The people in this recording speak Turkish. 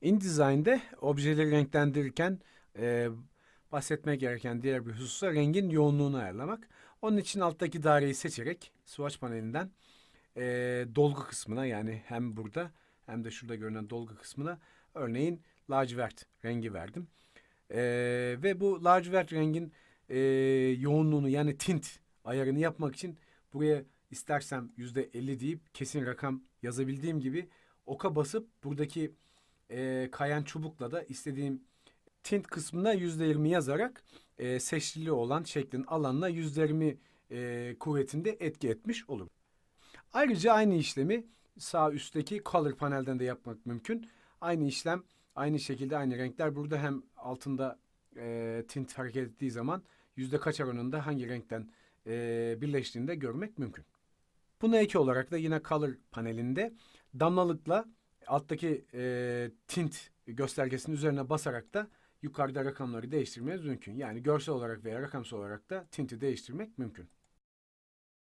InDesign'de objeleri renklendirirken e, bahsetmek gereken diğer bir husus da rengin yoğunluğunu ayarlamak. Onun için alttaki daireyi seçerek swatch panelinden e, dolgu kısmına yani hem burada hem de şurada görünen dolgu kısmına örneğin lacivert rengi verdim. E, ve bu lacivert rengin e, yoğunluğunu yani tint ayarını yapmak için buraya istersem yüzde elli deyip kesin rakam yazabildiğim gibi oka basıp buradaki e, kayan çubukla da istediğim tint kısmına yüzde yirmi yazarak e, seçili olan şeklin alanına yüzde yirmi e, kuvvetinde etki etmiş olurum. Ayrıca aynı işlemi sağ üstteki color panelden de yapmak mümkün. Aynı işlem aynı şekilde aynı renkler burada hem altında e, tint hareket ettiği zaman yüzde kaç oranında hangi renkten e, birleştiğini de görmek mümkün. Buna ek olarak da yine color panelinde damlalıkla alttaki e, tint göstergesinin üzerine basarak da yukarıda rakamları değiştirmeniz mümkün. Yani görsel olarak veya rakamsal olarak da tinti değiştirmek mümkün.